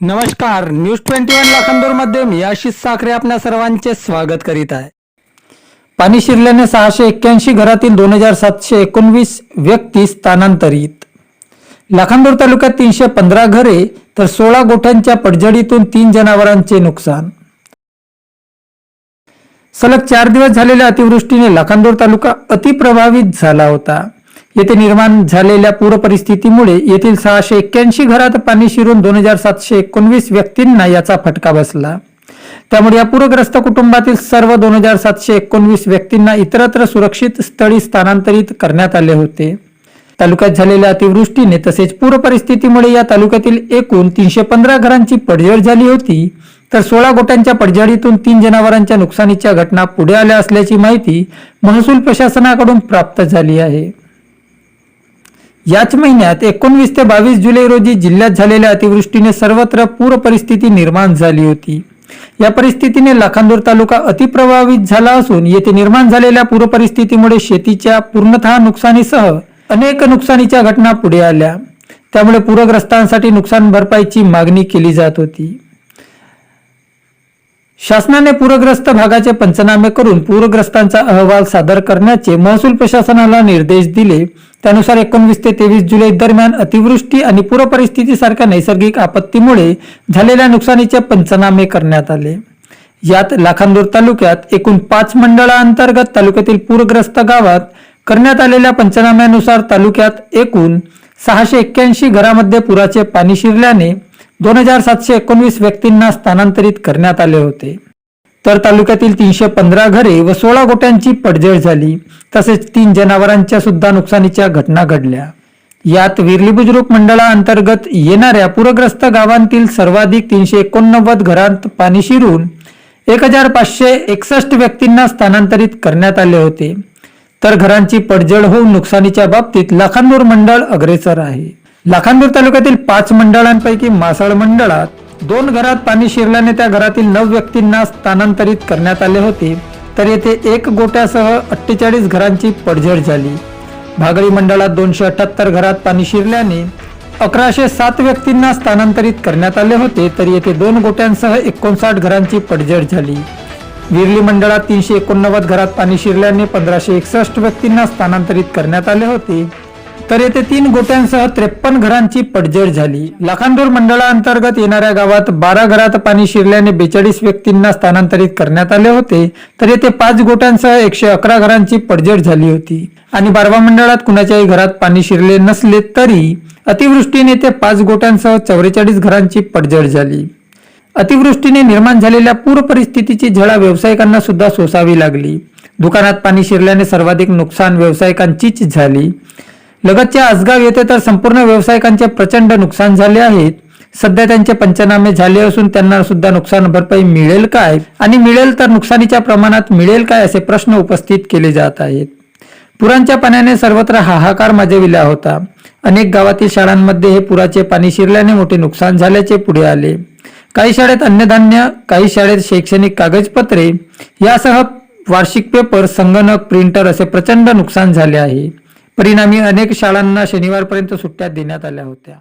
नमस्कार news twenty one लाखांदूरमध्ये मी आशिष साखरे आपल्या सर्वांचे स्वागत करीत आहे. पाणी शिरल्याने सहाशे एक्क्याऐंशी घरातील दोन हजार सातशे एकोणवीस व्यक्ती स्थानांतरित. लाखांदूर तालुक्यात तीनशे पंधरा घरे तर सोळा गोठ्यांच्या पडझडीतून तीन जनावरांचे नुकसान. सलग चार दिवस झालेल्या अतिवृष्टीने लाखांदूर तालुका अतिप्रभावित झाला होता. येथे निर्माण झालेल्या पूर परिस्थितीमुळे येथील सहाशे एक्क्याऐंशी घरात पाणी शिरून दोन हजार सातशे एकोणवीस व्यक्तींना याचा फटका बसला. त्यामुळे या पूरग्रस्त कुटुंबातील सर्व दोन हजार सातशे एकोणवीस व्यक्तींना इतरत्र सुरक्षित स्थळी स्थानांतरित करण्यात आले होते. तालुक्यात झालेल्या अतिवृष्टीने तसेच पूर परिस्थितीमुळे या तालुक्यातील एकूण तीनशे पंधरा घरांची पडझड झाली होती तर सोळा गोट्यांच्या पडझडीतून तीन जनावरांच्या नुकसानीच्या घटना पुढे आल्या असल्याची माहिती महसूल प्रशासनाकडून प्राप्त झाली आहे. याच महिन्यात एकोणवीस ते बावीस जुलै रोजी जिल्ह्यात झालेल्या अतिवृष्टीने सर्वत्र पूर परिस्थिती निर्माण झाली होती. या परिस्थितीने लाखांदूर तालुका अतिप्रभावित झाला असून येथे निर्माण झालेल्या पूर परिस्थितीमुळे शेतीच्या पूर्णतः नुकसानीसह अनेक नुकसानीच्या घटना पुढे आल्या. त्यामुळे पूरग्रस्तांसाठी नुकसान भरपाईची मागणी केली जात होती. शासनाने पूरग्रस्त भागाचे पंचनामे करून पूरग्रस्तांचा अहवाल सादर करण्याचे महसूल प्रशासनाला निर्देश दिले. त्यानुसार एकोणवीस ते तेवीस जुलै दरम्यान अतिवृष्टी आणि पूरपरिस्थितीसारख्या नैसर्गिक आपत्तीमुळे झालेल्या नुकसानीचे पंचनामे करण्यात आले. यात लाखांदूर तालुक्यात एकूण पाच मंडळांतर्गत तालुक्यातील पूरग्रस्त गावात करण्यात आलेल्या पंचनाम्यानुसार तालुक्यात एकूण सहाशे एक्क्याऐंशी घरामध्ये पुराचे पाणी शिरल्याने दोन हजार सातशे एकोणवीस व्यक्तींना स्थानांतरित करण्यात आले होते. तर तालुक्यातील तीनशे पंधरा घरे व सोळा गोट्यांची पडझड झाली. तसेच तीन जनावरांच्या सुद्धा नुकसानीच्या घटना घडल्या. यात विरली बुजुर्ग मंडळाअंतर्गत येणाऱ्या पूरग्रस्त गावांतील सर्वाधिक तीनशे एकोणनव्वद घरांत पाणी शिरून एक हजार पाचशे एकसष्ट व्यक्तींना स्थानांतरित करण्यात आले होते. तर घरांची पडझड होऊन नुकसानीच्या बाबतीत लाखांदूर मंडळ अग्रेसर आहे. लाखांदूर तालुक्यातील पाच मंडळांपैकी मासळ मंडळात दोन घरात पाणी शिरल्याने त्या घरातील नऊ व्यक्तींना स्थानांतरित करण्यात आले होते. तर येथे एक गोट्यासह अठ्ठेचाळीस घरांची पडझड झाली. भागळी मंडळात दोनशे अठ्याहत्तर घरात पाणी शिरल्याने अकराशे सात व्यक्तींना स्थानांतरित करण्यात आले होते. तर येथे दोन गोट्यांसह एकोणसाठ घरांची पडझड झाली. विरली मंडळात तीनशे एकोणनव्वद घरात पाणी शिरल्याने पंधराशे एकसष्ट व्यक्तींना स्थानांतरित करण्यात आले होते. तर येथे तीन गोट्यांसह त्रेपन्न घरांची पडझड झाली. लाखांदूर मंडळाअंतर्गत येणाऱ्या गावात बारा घरात पाणी शिरल्याने बेचाळीस व्यक्तींना स्थानांतरित करण्यात आले होते. तर येथे पाच गोट्यांसह एकशे अकरा घरांची पडझड झाली होती. आणि बारवा मंडळात कुणाच्याही घरात पाणी शिरले नसले तरी अतिवृष्टीने ते पाच गोट्यांसह चौवेचाळीस घरांची पडझड झाली. अतिवृष्टीने निर्माण झालेल्या पूर परिस्थितीची झळा व्यावसायिकांना सुद्धा सोसावी लागली. दुकानात पाणी शिरल्याने सर्वाधिक नुकसान व्यावसायिकांचीच झाली. लगतच्या आसगाव येथे तर संपूर्ण व्यावसायिकांचे प्रचंड नुकसान झाले आहेत सध्या त्यांचे पंचनामे झाले असून त्यांना सुद्धा नुकसान भरपाई मिळेल काय? आणि मिळेल तर नुकसानीच्या प्रमाणात मिळेल काय असे प्रश्न उपस्थित केले जात आहेत. पुरांच्या पाण्याने सर्वत्र हाहाकार माजविला होता. अनेक गावातील शाळांमध्ये हे पुराचे पाणी शिरल्याने मोठे नुकसान झाल्याचे पुढे आले. काही शाळेत अन्नधान्य काही शाळेत शैक्षणिक कागदपत्रे यासह वार्षिक पेपर संगणक प्रिंटर असे प्रचंड नुकसान झाले आहे. परिणामी अनेक शाळांना शनिवारपर्यंत सुट्ट्या देण्यात आल्या होत्या.